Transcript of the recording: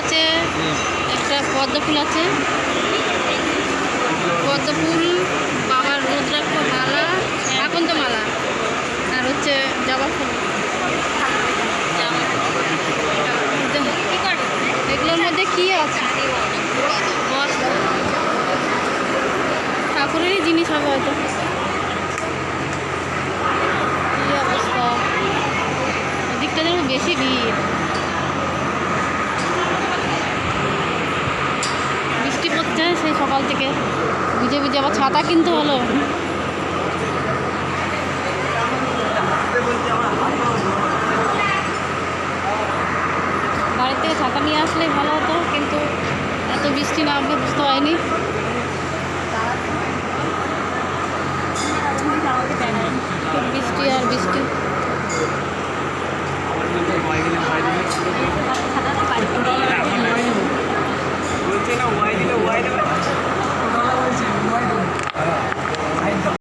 আছে, একটা পদ্ম ফুল আছে। পদ্ম ফুল বাবার রুদ্রাক্ষ মালা এখন তো মালা। আর হচ্ছে জবা ফুল। এগুলোর মধ্যে কি আছে। ঠাকুরেরই জিনিস হবে হয়তো। অবস্থা? ওদিকটা যেন বেশি ভিড়। সকাল থেকে। ভিজে ভিজে আবার ছাতা কিনতে হলো। বাড়ির থেকে ছাতা নিয়ে আসলে ভালো হতো, কিন্তু এত বৃষ্টি না আপনি বুঝতে হয়নি বৃষ্টি আর বৃষ্টি।